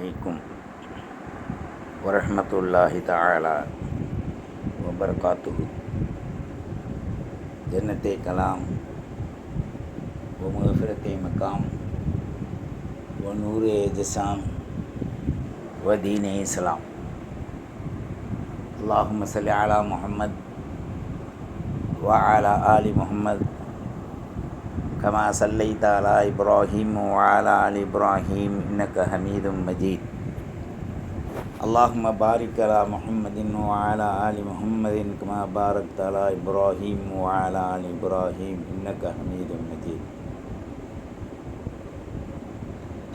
அலைக்கும் வரஹமத்துல்லாஹி தாலா வபர்காத்துஹு ஜன்னத்தை கலாம் ஒமஃபிரத்தை மக்காம் ஒன்னூரே ஜசாம் வதீனே இஸ்லாம் அல்லாஹும் சலி அலா முஹம்மத் வ ஆலி முஹம்மத் كما صليت على إبراهيم وعلى آل إبراهيم إنك حميد مجيد. اللهم بارك على محمد وعلى آل محمد كما باركت على إبراهيم وعلى آل إبراهيم إنك حميد مجيد.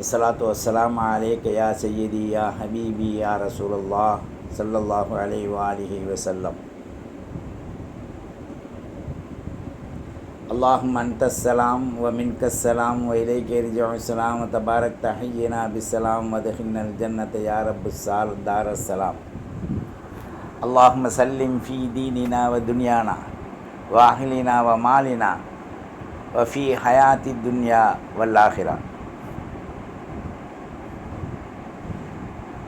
الصلاة والسلام عليك يا سيدي يا حبيبي يا رسول الله صلى الله عليه وآله وسلم. اللهم أنت السلام ومنك السلام وإليك يرجع السلام. وتبارك تحينا بالسلام ودخلنا الجنة يا رب السال دار السلام. اللهم سلم في ديننا ودنيانا وأهلنا ومالنا وفي حياة الدنيا والآخرة.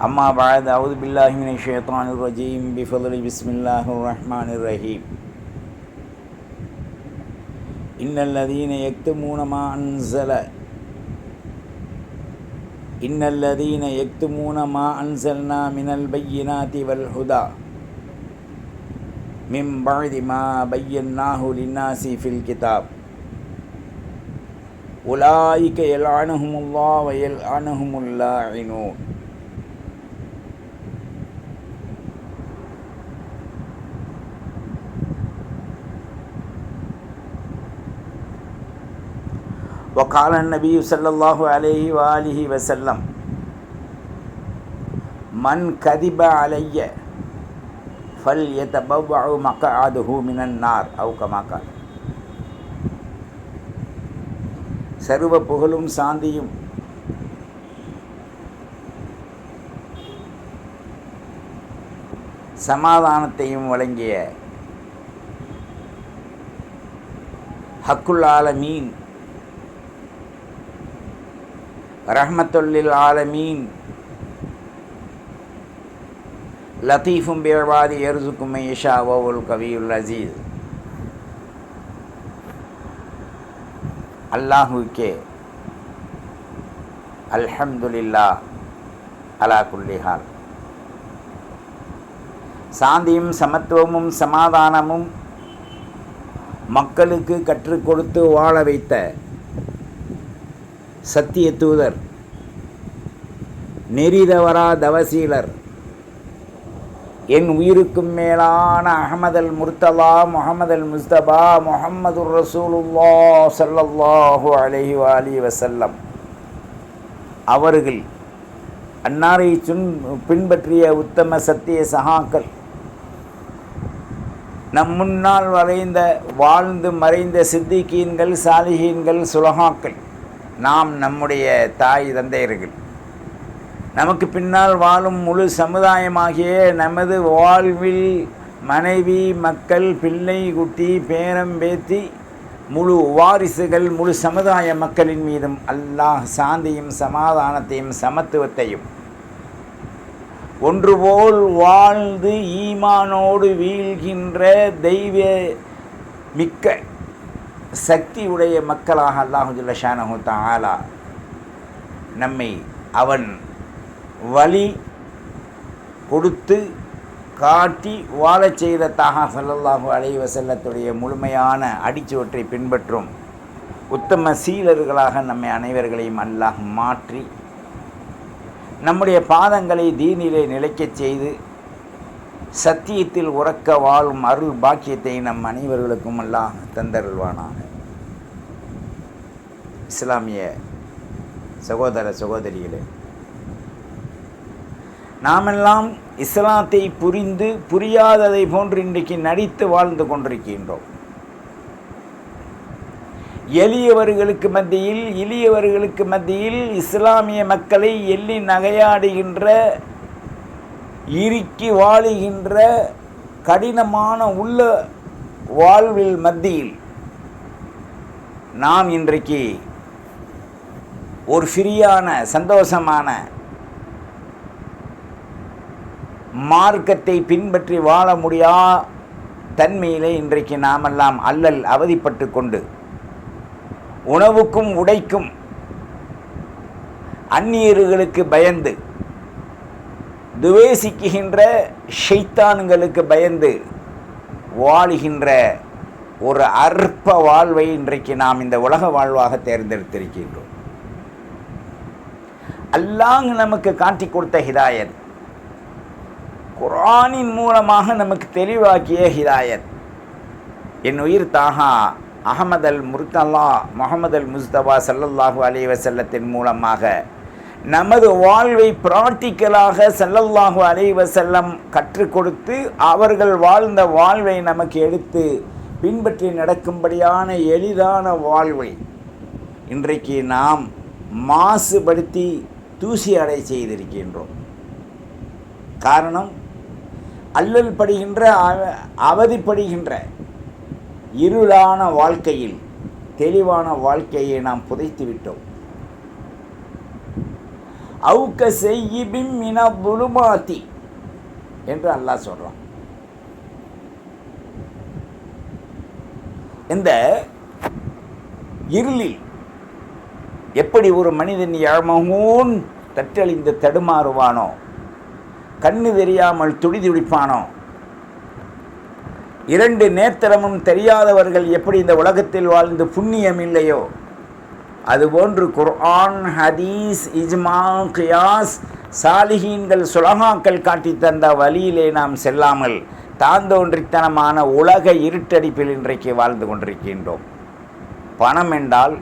أما بعد أعوذ بالله من الشيطان الرجيم. بفضل بسم الله الرحمن الرحيم. இன்னல்லதீன எக்து மூணமா அன்சல. இன்னல்லதீன எக்து மூணமா அன்சல்னா மினல் பையினா திவல் ஹுதா. மிம் பழுதி மா பையன்னாஹு லின்னாசி ஃபில் கிதாப். உலாய்க்க எல் அணுகுமுல்லா வயல் அணுகுமுல்லா இனூன் وقال النبي صلى الله عليه وآله وسلم من كذب علي فليتبوع مقعده من النار أو كما قال சர்வ புகழும் சாந்தியும் சமாதானத்தையும் வழங்கிய ஹக்குல் ஆலமீன் ரஹமத்துல்லில் ஆலமீன். லத்தீஃபும் பிறவாதி எருசுக்கும் இஷா ஓவுல் கவியுல் அசீஸ். அல்லாஹுக்கே அல்ஹம்துலில்லா அலா குல்லிஹால் சாந்தியும் சமத்துவமும் சமாதானமும் மக்களுக்கு கற்றுக் கொடுத்து வாழ வைத்த சத்திய தூதர் நெறிதவரா தவசீலர். என் உயிருக்கும் மேலான அகமதல் முர்த்தலா முகமதல் முஸ்தபா முகமது ரசூலுல்லா சல்லல்லாஹு அலஹி அலி வசல்லம் அவர்கள் அன்னாரை சுன் பின்பற்றிய உத்தம சத்திய சகாக்கள். நம் முன்னால் வரைந்த வாழ்ந்து மறைந்த சித்திகீன்கள் சாலிகீன்கள் சுலகாக்கள். நாம் நம்முடைய தாய் தந்தையர்கள் நமக்கு பின்னால் வாழும் முழு சமுதாயமாகிய நமது வாழ்வில் மனைவி மக்கள் பிள்ளை குட்டி பேரம் பேத்தி முழு வாரிசுகள் முழு சமுதாய மக்களின் மீதும் அல்லாஹ் சாந்தியும் சமாதானத்தையும் சமத்துவத்தையும் ஒன்றுபோல் வாழ்ந்து ஈமானோடு வீழ்கின்ற தெய்வ மிக்க சக்தி உடைய மக்களாக அல்லாஹுல்ல ஷானஹு தாலா நம்மை அவன் வழி கொடுத்து காட்டி வாழச் செய்த தாகா சல்லல்லாஹு அலைவ செல்லத்துடைய முழுமையான அடிச்சுவற்றை பின்பற்றும் உத்தம சீலர்களாக நம்மை அனைவர்களையும் அல்லாஹ் மாற்றி நம்முடைய பாதங்களை தீனிலே நிலைக்கச் செய்து சத்தியத்தில் உறக்க வாழும் அருள் பாக்கியத்தை நம் அனைவர்களுக்கும் அல்லாஹ் தந்தருள்வானாக. இஸ்லாமிய சகோதர சகோதரிகளே நாமெல்லாம் இஸ்லாத்தை புரிந்து புரியாததை போன்று இன்றைக்கு நடித்து வாழ்ந்து கொண்டிருக்கின்றோம். எளியவர்களுக்கு மத்தியில் எளியவர்களுக்கு மத்தியில் இஸ்லாமிய மக்களை எள்ளி நகையாடுகின்ற இறுக்கி வாழுகின்ற கடினமான உள்ள வாழ்வில் மத்தியில் நாம் இன்றைக்கு ஒரு ஃப்ரீயான சந்தோஷமான மார்க்கத்தை பின்பற்றி வாழ முடியா தன்மையிலே இன்றைக்கு நாமெல்லாம் அல்லல் அவதிப்பட்டு கொண்டு உணவுக்கும் உடைக்கும் அந்நியர்களுக்கு பயந்து துவேசிக்குகின்ற ஷைத்தானுங்களுக்கு பயந்து வாழுகின்ற ஒரு அற்ப வாழ்வை இன்றைக்கு நாம் இந்த உலக வாழ்வாக தேர்ந்தெடுத்திருக்கின்றோம். அல்லாஹ் நமக்கு காட்டி கொடுத்த ஹிதாயத். குரானின் மூலமாக நமக்கு தெளிவாக்கிய ஹிதாயத். என் உயிர் தாகா அகமது அல் முர்தல்லா முகமது அல் முஸ்தபா சல்லல்லாஹு அலி வசல்லத்தின் மூலமாக நமது வாழ்வை பிராக்டிக்கலாக சல்லல்லாஹு அலி வசல்லம் கற்றுக் கொடுத்து அவர்கள் வாழ்ந்த வாழ்வை நமக்கு எடுத்து பின்பற்றி நடக்கும்படியான எளிதான வாழ்வை இன்றைக்கு நாம் மாசுபடுத்தி தூசி அடை செய்திருக்கின்றோம். காரணம் அல்லல் படுகின்ற அவ- அவதிப்படுகின்ற இருளான வாழ்க்கையில் தெளிவான வாழ்க்கையை நாம் புதைத்து விட்டோம். அவுக்க செய்யிபின் மின புலுமாத்தி என்று அல்லாஹ் சொல்கிறான் இந்த இருளில் எப்படி ஒரு மனிதன் யாழ்மகூன் தற்றழிந்து தடுமாறுவானோ? கண்ணு தெரியாமல் துடிதுடிப்பானோ இரண்டு நேத்திரமும் தெரியாதவர்கள் எப்படி இந்த உலகத்தில் வாழ்ந்து புண்ணியம் இல்லையோ? அதுபோன்று குர்ஆன் ஹதீஸ் இஜ்மா கியாஸ் சாலிஹீன்கள் சுலகாக்கள் காட்டி தந்த வழியிலே நாம் செல்லாமல் தாந்தோன்றித்தனமான உலக இருட்டடிப்பில் இன்றைக்கு வாழ்ந்து கொண்டிருக்கின்றோம். பணம் என்றால்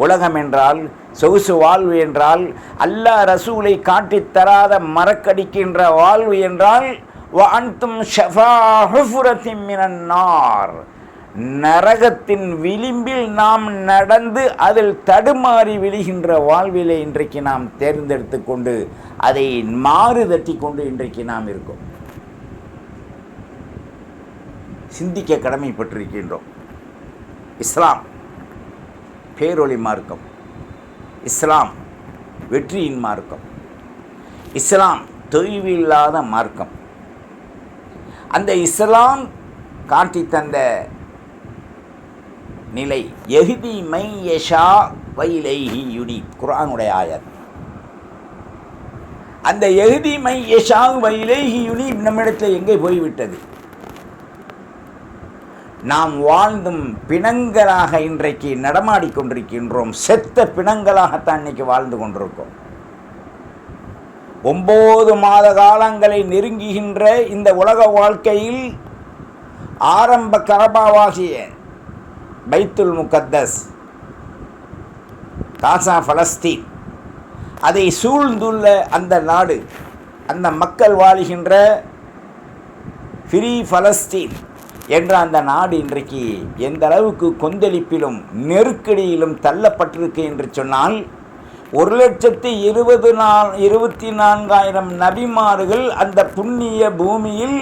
உலகம் என்றால் சொகுசு வாழ்வு என்றால் அல்லாஹ் ரசூலை காட்டித் தராத மறக்கடிக்கின்ற வாழ்வு என்றால் வஅன்தும் ஷஃபா நார். நரகத்தின் விளிம்பில் நாம் நடந்து அதில் தடுமாறி விழுகின்ற வாழ்விலே இன்றைக்கு நாம் தேர்ந்தெடுத்து கொண்டு அதை மாறு தட்டி கொண்டு இன்றைக்கு நாம் இருக்கோம். சிந்திக்க கடமைப்பட்டிருக்கின்றோம். இஸ்லாம் பேரொளி மார்க்கம். இஸ்லாம் வெற்றியின் மார்க்கம். இஸ்லாம் தொய்வில்லாத மார்க்கம். அந்த இஸ்லாம் காட்டி தந்த நிலை எஹிதி மை யஷா வைலைஹி யுடி குரானுடைய ஆயர் அந்த எகுதி மை யஷா வைலைஹி யுனி நம்மிடத்தில் எங்கே போய்விட்டது? நாம் வாழ்ந்தும் பிணங்களாக இன்றைக்கு நடமாடிக்கொண்டிருக்கின்றோம் செத்த பிணங்களாகத்தான் இன்னைக்கு வாழ்ந்து கொண்டிருக்கோம். ஒம்பது மாத காலங்களை நெருங்குகின்ற இந்த உலக வாழ்க்கையில் ஆரம்ப கரபாவாகிய பைத்துல் முகத்தஸ் காசா பலஸ்தீன் அதை சூழ்ந்துள்ள அந்த நாடு அந்த மக்கள் வாழுகின்ற ஃப்ரீ பலஸ்தீன் என்ற அந்த நாடு இன்றைக்கு எந்த அளவுக்கு கொந்தளிப்பிலும் நெருக்கடியிலும் தள்ளப்பட்டிருக்கு என்று சொன்னால் ஒரு லட்சத்தி இருபது நாள் இருபத்தி நான்காயிரம் நபிமார்கள் அந்த புண்ணிய பூமியில்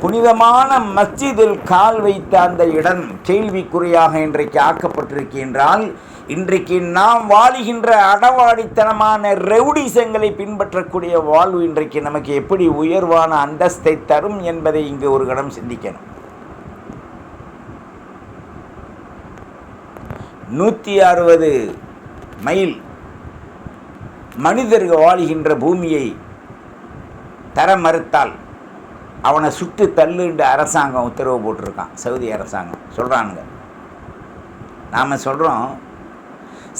புனிதமான மஸ்ஜிதில் கால் வைத்த அந்த இடம் கேள்விக்குறியாக இன்றைக்கு ஆக்கப்பட்டிருக்கின்றால் இன்றைக்கு நாம் வாழுகின்ற அடவாடித்தனமான ரெவுடிசங்களை பின்பற்றக்கூடிய வாழ்வு இன்றைக்கு நமக்கு எப்படி உயர்வான அந்தஸ்தை தரும் என்பதை இங்கு ஒரு கணம் சிந்திக்கணும். நூற்றி அறுபது மைல். மனிதர்கள் வாழ்கின்ற பூமியை தர மறுத்தால் அவனை சுட்டு தள்ளுன்ற அரசாங்கம் உத்தரவு போட்டிருக்கான். சவுதி அரசாங்கம். சொல்கிறானுங்க நாம் சொல்கிறோம்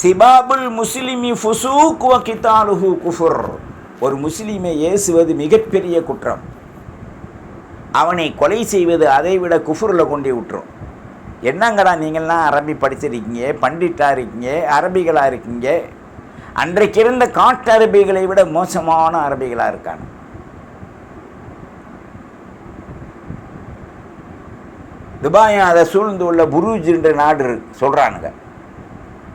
சிபாபுல் முஸ்லிமி ஃபுசூக் வ கிதாலுஹு குஃபுர். ஒரு முஸ்லீமை ஏசுவது மிகப்பெரிய குற்றம். அவனை கொலை செய்வது அதை விட குஃபுரில் கொண்டு விட்டுரும். என்னங்கடா நீங்கள்லாம் அரபி படிச்சிருக்கீங்க பண்டிட்டாக இருக்கீங்க அரபிகளாக இருக்கீங்க? அன்றைக்கு இருந்த காட்டு அரபிகளை விட மோசமான அரபிகளாக இருக்காங்க. துபாய் அதை சூழ்ந்து உள்ள புரூஜ் என்ற நாடு சொல்கிறானுங்க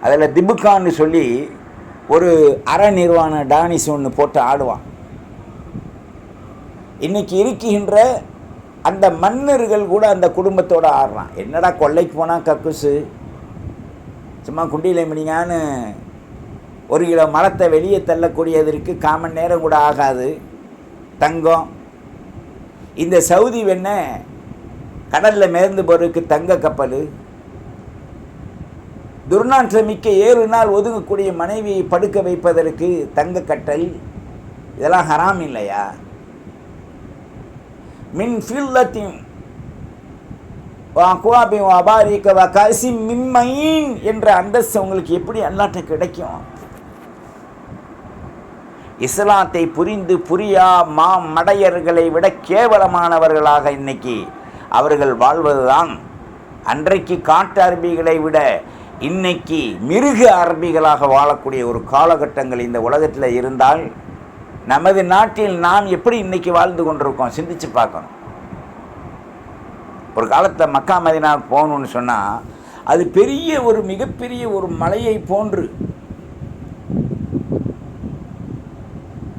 அதில் திபுக்கான்னு சொல்லி ஒரு அற நிர்வாண டானிஸ் ஒன்று போட்டு ஆடுவான். இன்னைக்கு இருக்கின்ற அந்த மன்னர்கள் கூட அந்த குடும்பத்தோடு ஆடுறான். என்னடா கொள்ளைக்கு போனால் கக்குசு? சும்மா குண்டியில் மினிங்கான்னு ஒரு கிலோ மரத்தை வெளியே தள்ளக்கூடியதற்கு காமன் நேரம் கூட ஆகாது. தங்கம். இந்த சவுதி வெண்ண கடலில் மேர்ந்து போகிறதுக்கு தங்க கப்பல். துர்நாற்றமிக்க ஏழு நாள் ஒதுங்கக்கூடிய மனைவியை படுக்க வைப்பதற்கு தங்க கட்டல். இதெல்லாம் ஹராம் இல்லையா? மின் ஃபில்லத்தின் குவாபி அபாரிக்க வா கசி மின்மையின் என்ற அந்தஸ்து உங்களுக்கு எப்படி அல்லாட்ட கிடைக்கும்? இஸ்லாத்தை புரிந்து புரியா மா மடையர்களை விட கேவலமானவர்களாக இன்னைக்கு அவர்கள் வாழ்வதுதான். அன்றைக்கு காட்டு அரபிகளை விட இன்னைக்கு மிருக அரபிகளாக வாழக்கூடிய ஒரு காலகட்டங்கள் இந்த உலகத்தில் இருந்தால் நமது நாட்டில் நாம் எப்படி இன்னைக்கு வாழ்ந்து கொண்டிருக்கோம்? சிந்திச்சு பார்க்கணும். ஒரு காலத்தில் மக்கா மதினாவுக்கு போகணும்னு சொன்னால் அது பெரிய ஒரு மிகப்பெரிய ஒரு மலையை போன்று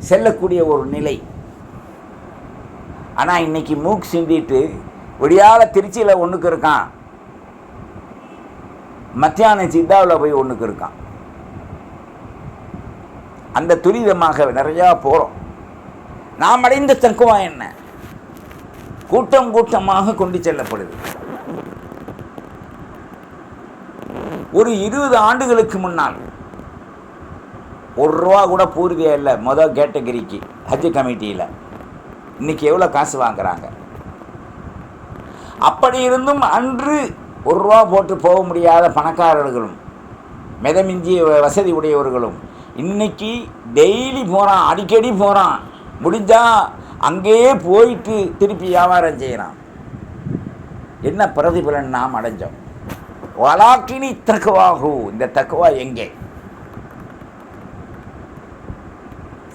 செல்லக்கூடிய ஒரு நிலை. ஆனால் இன்னைக்கு மூக்கு சிந்திட்டு விடியால திருச்சியில் ஒன்றுக்கு இருக்கான். மத்தியானம் சித்தாவில் போய் ஒன்றுக்கு இருக்கான். அந்த துரிதமாக நிறையா போகிறோம் நாம் அடைந்த தக்குவா என்ன? கூட்டம் கூட்டமாக கொண்டு செல்லப்படுது. ஒரு இருபது ஆண்டுகளுக்கு முன்னால் ஒரு ரூபா கூட பூர்வியா இல்லை மொதல் கேட்டகரிக்கு ஹஜ் கமிட்டியில். இன்னைக்கு எவ்வளோ காசு வாங்குறாங்க? அப்படி இருந்தும் அன்று ஒரு ரூபா போட்டு போக முடியாத பணக்காரர்களும் மிதமிஞ்சிய வசதி உடையவர்களும் இன்னைக்கு டெய்லி போகிறான் அடிக்கடி போகிறான் முடிஞ்சால் அங்கேயே போயிட்டு திருப்பி வியாபாரம் செய்கிறான் என்ன பிரதிபலன் நாம் அடைஞ்சோம்? வலாக்கினி தக்குவாகு. இந்த தக்குவா எங்கே?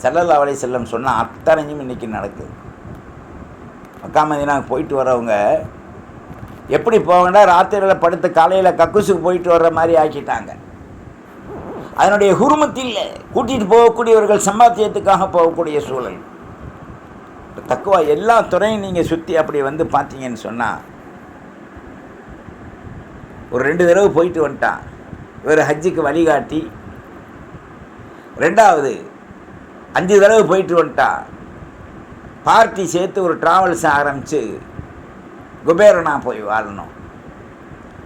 செல்லல்லா அலை செல்லம் சொன்னால் அத்தனையும் இன்னைக்கு நடக்குது. மக்கா மதினாவுக்கு போயிட்டு வரவங்க எப்படி போகண்டா ராத்திரியில் படுத்து காலையில் கக்குசுக்கு போயிட்டு வர்ற மாதிரி ஆக்கிட்டாங்க. அதனுடைய குருமத்தில் கூட்டிகிட்டு போகக்கூடியவர்கள் சம்பாத்தியத்துக்காக போகக்கூடிய சூழல். தக்குவா எல்லா துறையும் நீங்கள் சுற்றி அப்படி வந்து பார்த்தீங்கன்னு சொன்னால் ஒரு ரெண்டு தடவை போயிட்டு வந்துட்டான். இவர் ஹஜ்ஜுக்கு வழிகாட்டி. ரெண்டாவது அஞ்சு தடவை போயிட்டு வந்துட்டான். பார்ட்டி சேர்த்து ஒரு ட்ராவல்ஸ் ஆரம்பித்து குபேரனா போய் வாழணும்.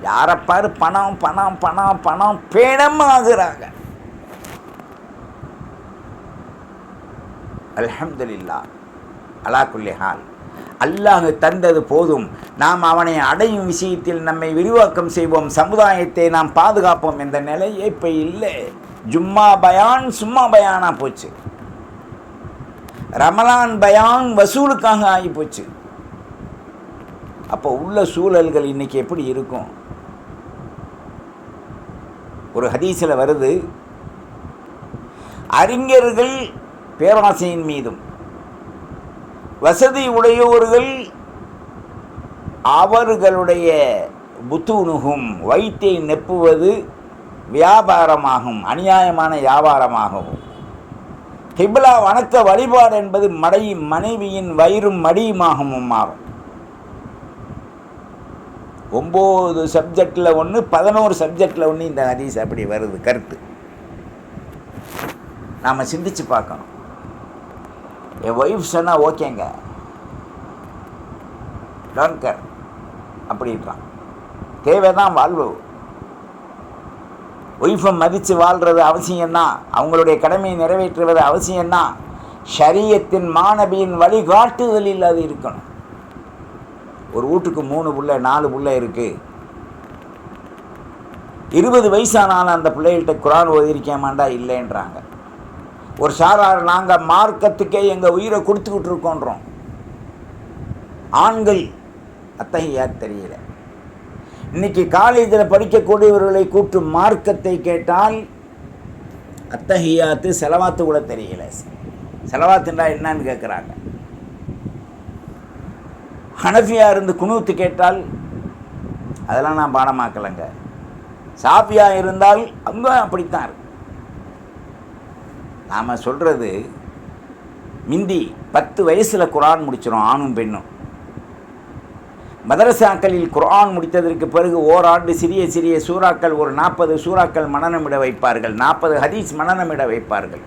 யாரைப்பாரு பணம் பணம் பணம் பணம் பேணம் ஆகுறாங்க. அல்ஹம்துலில்லா அலா குல்லி ஹால். அல்லாஹ் தந்தது போதும். நாம் அவனை அடையும் விஷயத்தில் நம்மை விரிவாக்கம் செய்வோம். சமுதாயத்தை நாம் பாதுகாப்போம் என்ற நிலை இப்போ இல்லை. ஜும்மா பயான் சும்மா பயானாக போச்சு. ரமலான் பயான் வசூலுக்காக ஆகி போச்சு. அப்போ உள்ள சூழல்கள் இன்னைக்கு எப்படி இருக்கும்? ஒரு ஹதீஸில் வருது அறிஞர்கள் பேராசையின் மீதும். வசதி உடையோர்கள் அவர்களுடைய புத்துணுகும் வயிற்றை நெப்புவது வியாபாரமாகும் அநியாயமான வியாபாரமாகவும். ஹிப்லா வணக்க வழிபாடு என்பது மடை மனைவியின் வயிறும் மடியுமாகவும் மாறும். ஒம்பது சப்ஜெக்டில் ஒன்று பதினோரு சப்ஜெக்டில் ஒன்று இந்த ஹதீஸ் அப்படி வருது கருத்து. நாம் சிந்திச்சு பார்க்கணும். என் ஒய்ஃப் சொன்னால் ஓகேங்க. டோன்ட் கேர் அப்படின்றான் தேவைதான் வாழ்வு. ஒய்ஃபை மதித்து வாழ்கிறது அவசியம்தான் அவங்களுடைய கடமையை நிறைவேற்றுவது அவசியம்தான் ஷரியத்தின் மாணவியின் வழிகாட்டுதலில் அது இருக்கணும். ஒரு வீட்டுக்கு மூணு புள்ள நாலு புள்ள இருக்குது இருபது வயசானாலும் அந்த பிள்ளைகள்கிட்ட குரான் ஓதிருக்கேமாண்டா இல்லைன்றாங்க. ஒரு சாரார் நாங்கள் மார்க்கத்துக்கே எங்கள் உயிரை கொடுத்துக்கிட்டு இருக்கோன்றோம். ஆண்கள் அத்தகையா தெரியல. இன்னைக்கு காலேஜில் படிக்கக்கூடியவர்களை கூட்டு மார்க்கத்தை கேட்டால் அத்தகையாத்து செலவாத்து கூட தெரியல. செலவாத்துண்டா என்னன்னு கேட்குறாங்க ஹனஃபியா இருந்து குணூத்து கேட்டால் அதெல்லாம் நான் பாடமாக்கலைங்க சாஃபியா இருந்தால் அங்கே அப்படித்தான் இருக்கு நாம் சொல்கிறது மிந்தி பத்து வயசில் குரான் முடிச்சிடும் ஆணும் பெண்ணும். மதரசாக்களில் குரான் முடித்ததற்கு பிறகு ஓராண்டு சிறிய சிறிய சூறாக்கள் ஒரு நாற்பது சூறாக்கள் மனநமிட வைப்பார்கள் நாற்பது ஹதீஸ் மனநமிட வைப்பார்கள்.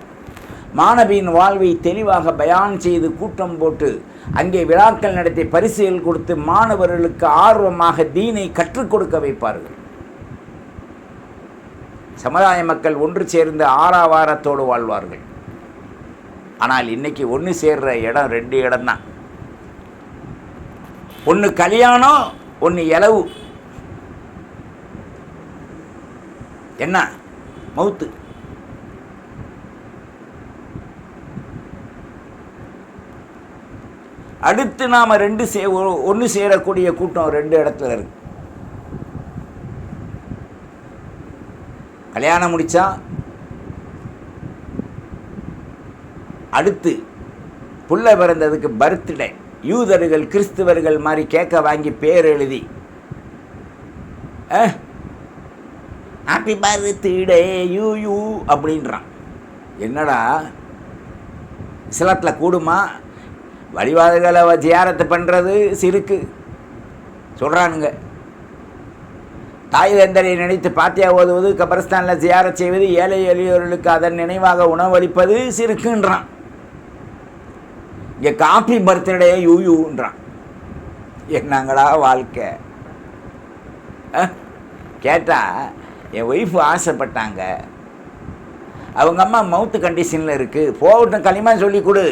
மாணவியின் வாழ்வை தெளிவாக பயான் செய்து கூட்டம் போட்டு அங்கே விழாக்கள் நடத்தி பரிசுகள் கொடுத்து மாணவர்களுக்கு ஆர்வமாக தீனை கற்றுக் கொடுக்க வைப்பார்கள். சமுதாய மக்கள் ஒன்று சேர்ந்து ஆறாவாரத்தோடு வாழ்வார்கள். ஆனால் இன்னைக்கு ஒன்று சேர்ற இடம் ரெண்டு இடம்தான். ஒன்று கல்யாணம் ஒன்று இலவு என்ன? மவுத்து. அடுத்து நாம் ரெண்டு சே ஒன்று சேரக்கூடிய கூட்டம் ரெண்டு இடத்துல இருக்குது கல்யாணம் முடித்தா அடுத்து புள்ள பிறந்ததுக்கு பர்த்டே. யூதர்கள் கிறிஸ்துவர்கள் மாதிரி கேட்க வாங்கி பேர் எழுதி. ஹாப்பி பர்த்டே யூ யூ அப்படின்றான். என்னடா? இஸ்லாத்தில் கூடுமா? வழிபாடுகளை ஜியாரத்து பண்ணுறது சிறுக்கு. சொல்கிறானுங்க தாய் வேந்தரை நினைத்து பாத்தியா ஓதுவது கபரஸ்தானில் ஜியாரத் செய்வது ஏழை எளியோர்களுக்கு அதன் நினைவாக உணவளிப்பது சிறுக்குன்றான். இங்கே காப்பி பர்த்டே யூ யூன்றான் என்னங்களா வாழ்க்கை? கேட்டால் என் ஒய்ஃபு ஆசைப்பட்டாங்க. அவங்க அம்மா மவுத்து கண்டிஷனில் இருக்குது போகட்டும் களிமா சொல்லி கொடு.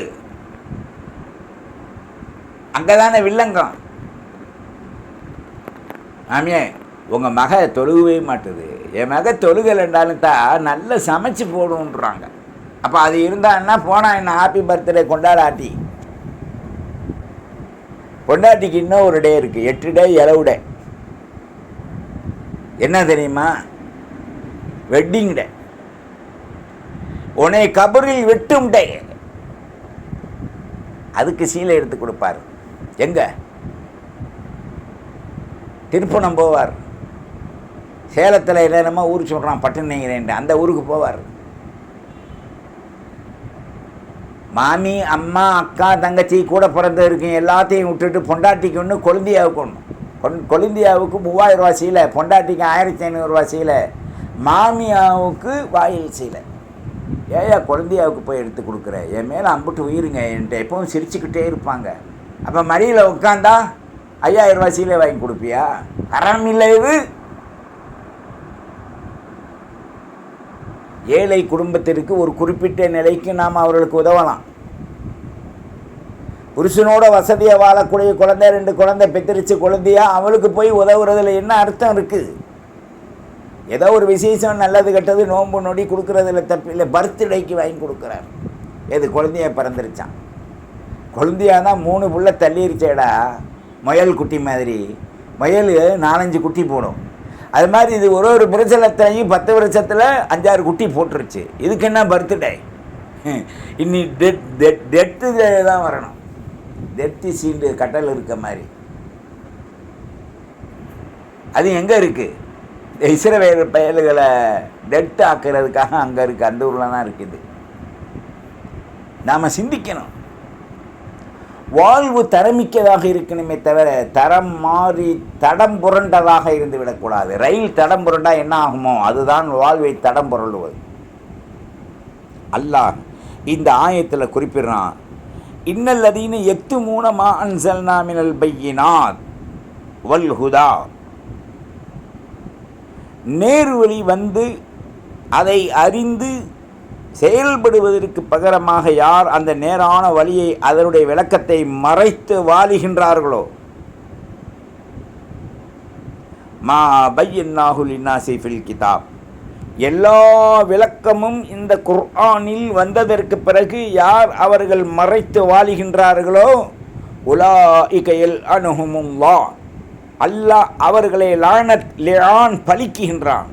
அங்கே தானே வில்லங்கம். ஆமியே உங்கள் மக தொழுகவே மாட்டுது. என் மக தொழுகலைன்றாலும் தான் நல்லா சமைச்சு போடுன்றாங்க. அப்போ அது இருந்தான்னா போனால் என்ன? ஹாப்பி பர்த்டே கொண்டாடாட்டி. பொண்டாட்டிக்கு இன்னும் ஒரு டே இருக்குது எட்டு டே இலவு டே என்ன தெரியுமா? வெட்டிங் டே உன்னை கபரில் வெட்டும் டே அதுக்கு சீலை எடுத்து கொடுப்பார். எங்க? திருப்பணம் போவார். சேலத்தில் என்னென்னமோ ஊர் சொல்கிறான் பட்டினங்கிறேன் அந்த ஊருக்கு போவார். மாமி அம்மா அக்கா தங்கச்சி கூட பிறந்த இருக்கீங்க எல்லாத்தையும் விட்டுட்டு பொண்டாட்டிக்கு ஒன்று கொழுந்தியாவுக்கு ஒன்று கொன் கொழுந்தியாவுக்கு மூவாயிரம் ரூபா சீலை பொண்டாட்டிக்கு ஆயிரத்தி ஐநூறுரூவா சீலை மாமியாவுக்கு வாயில் சீலை. ஏயா குழந்தையாவுக்கு போய் எடுத்து கொடுக்குற? என் மேலே அம்பிட்டு உயிருங்க என்கிட்ட. எப்பவும் சிரிச்சுக்கிட்டே இருப்பாங்க. அப்போ மறியில் உட்காந்தா ஐயாயிரம் ரூபாய் சீலை வாங்கி கொடுப்பியா? அறம் இல்லை இது. ஏழை குடும்பத்திற்கு ஒரு குறிப்பிட்ட நிலைக்கு நாம் அவர்களுக்கு உதவலாம். புருஷனோட வசதியை வாழக்கூடிய குழந்தை ரெண்டு குழந்தை பெத்திரிச்சு குழந்தையா அவளுக்கு போய் உதவுறதுல என்ன அர்த்தம் இருக்குது ஏதோ ஒரு விசேஷம் நல்லது கெட்டது நோன்பு நொடி கொடுக்குறதுல தப்பு இல்லை. பர்த்டேக்கு வாங்கி கொடுக்குறார். எது குழந்தைய பிறந்துருச்சான் குழந்தையாக தான் மூணு புள்ள தள்ளிருச்சேடா. முயல் குட்டி மாதிரி. முயல் நாலஞ்சு குட்டி போடும். அது மாதிரி இது ஒரு ஒரு பிரச்சனத்தையும் பத்து வருஷத்தில் அஞ்சாறு குட்டி போட்டுருச்சு. இதுக்கு என்ன பர்த்டே? இன்னி டெட் டெட் டெட்டு தான் வரணும். டெத்து சீண்டு கட்டல் இருக்க மாதிரி. அது எங்கே இருக்குது இஸ்ரவேல் பயல்களை டெட் ஆக்கிறதுக்காக அங்கே இருக்குது அந்த ஊரில் தான் இருக்குது. நாம் சிந்திக்கணும். வாழ்வு தரமிக்கதாக இருக்கணுமே தவிர தரம் மாறி தடம் புரண்டதாக இருந்து விடக்கூடாது ரயில் தடம் புரண்டா என்ன ஆகுமோ அதுதான் வாழ்வை தடம் புரளுவது அல்லாஹ் இந்த ஆயத்தில் குறிப்பிடுறான் இன்னல்லதீன எத்து மூலமா அன்சல் நாமினல் பையினாத் வல் ஹுதா. நேர்வழி வந்து அதை அறிந்து செயல்படுவதற்கு பகரமாக யார் அந்த நேரான வழியை அதனுடைய விளக்கத்தை மறைத்து வாழுகின்றார்களோ? மா பையன்னாகுல் இன்னாசி ஃபில் கிதாப். எல்லா விளக்கமும் இந்த குர்ஆனில் வந்ததற்கு பிறகு யார் அவர்கள் மறைத்து வாழுகின்றார்களோ? உலா இகையில் அணுகுமுல்லா அல்லாஹ் அவர்களை லானத் லியான் பலிக்குகின்றான்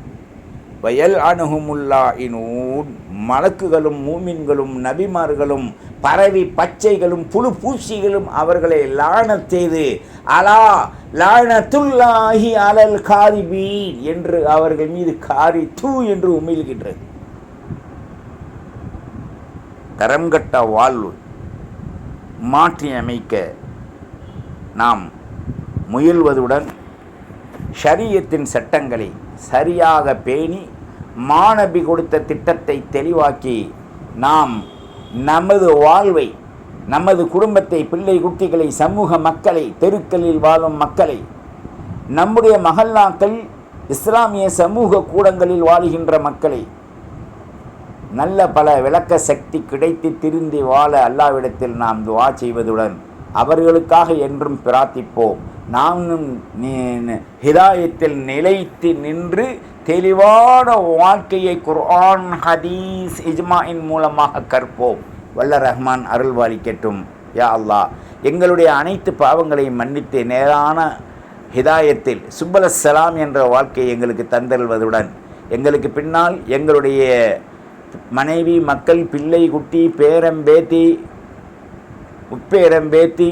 வயல் அணுகுமுல்லா இனூன் மலக்குகளும் மூமின்களும் நபிமார்களும் பறவை பச்சைகளும் புழு பூச்சிகளும் அவர்களை லானத் செய்து அலா லானத்துல்லாஹி அலல் காரிபீன் என்று அவர்கள் மீது காரி தூ என்று உமிழ்கின்றது. தரம்கட்ட வாழ்வு மாற்றி அமைக்க நாம் முயல்வதுடன் ஷரியத்தின் சட்டங்களை சரியாக பேணி மாணபி கொடுத்த திட்டத்தை தெளிவாக்கி நாம் நமது வாழ்வை நமது குடும்பத்தை பிள்ளை குட்டிகளை சமூக மக்களை தெருக்களில் வாழும் மக்களை நம்முடைய மகல்லாக்கள் இஸ்லாமிய சமூக கூடங்களில் வாழுகின்ற மக்களை நல்ல பல விளக்க சக்தி கிடைத்து திருந்தி வாழ அல்லாவிடத்தில் நாம் துவா செய்வதுடன் அவர்களுக்காக என்றும் பிரார்த்திப்போம். நாமும் ஹிதாயத்தில் நிலைத்து நின்று தெளிவான வாழ்க்கையை குர்ஆன் ஹதீஸ் இஜ்மாயின் மூலமாக கற்போம். வல்ல ரஹ்மான் அருள்வாளிக்கட்டும் யா அல்லாஹ் எங்களுடைய அனைத்து பாவங்களையும் மன்னித்து நேரான ஹிதாயத்தில் சுப்பலசலாம் என்ற வாழ்க்கையை எங்களுக்கு தந்தருள்வதுடன் எங்களுக்கு பின்னால் எங்களுடைய மனைவி மக்கள் பிள்ளை குட்டி பேரம்பேத்தி உப்பேரம்பேத்தி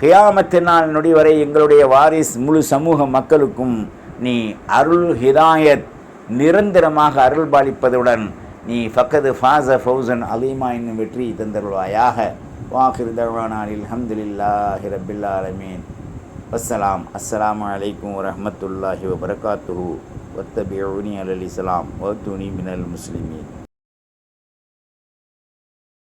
கியாமத்தினால் நொடி வரை எங்களுடைய வாரிஸ் முழு சமூக மக்களுக்கும் நீ அருள் ஹிதாயத் நிரந்தரமாக அருள் பாலிப்பதுடன் நீ ஃபக்கது ஃபாஸ ஃபௌசன் அலீமா என்னும் வெற்றி தந்தருள்வாயாக. வாஹிர் தவானாலில் ஹம்துலில்லாஹி ரபில்லா ஆலமீன். வஸ்ஸலாம். அஸ்ஸலாமு அலைக்கும் வரஹ்மத்துல்லாஹி வபரகாத்துஹு. வத்தபியூனி அலி இஸ்லாம். வத்துனி மினல் முஸ்லிமீன்.